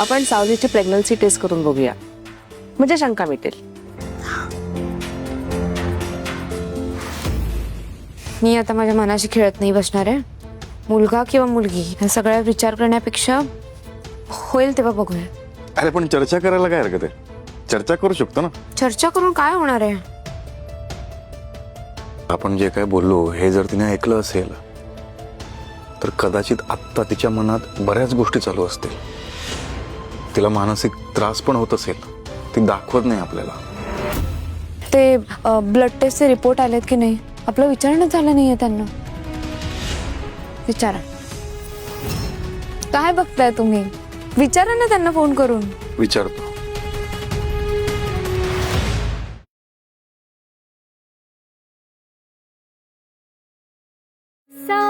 आपण सावलीची pregnancy taste करून बघूया. म्हणजे शंका मिटेल. मी आता माझ्या मनाशी खेळत नाही बसणार आहे. मुलगा किंवा मुलगी ह्या सगळ्या विचार करण्यापेक्षा होईल तेव्हा बघूया. अरे पण चर्चा करायला काय हरकत आहे? चर्चा करू शकतो ना? चर्चा करून काय होणार आहे? आपण जे काय बोललो हे जर तिने ऐकलं असेल तर कदाचित आत्ता तिच्या मनात बऱ्याच गोष्टी चालू असतील. तिला मानसिक त्रास पण होत असेल. ती दाखवत नाही आपल्याला. ते ब्लड टेस्टचे रिपोर्ट आलेत की नाही? आपलं विचारणं झालं नाहीये त्यांना. विचारा. काय बघताय तुम्ही? विचारा ना त्यांना फोन करून. विचारतो. So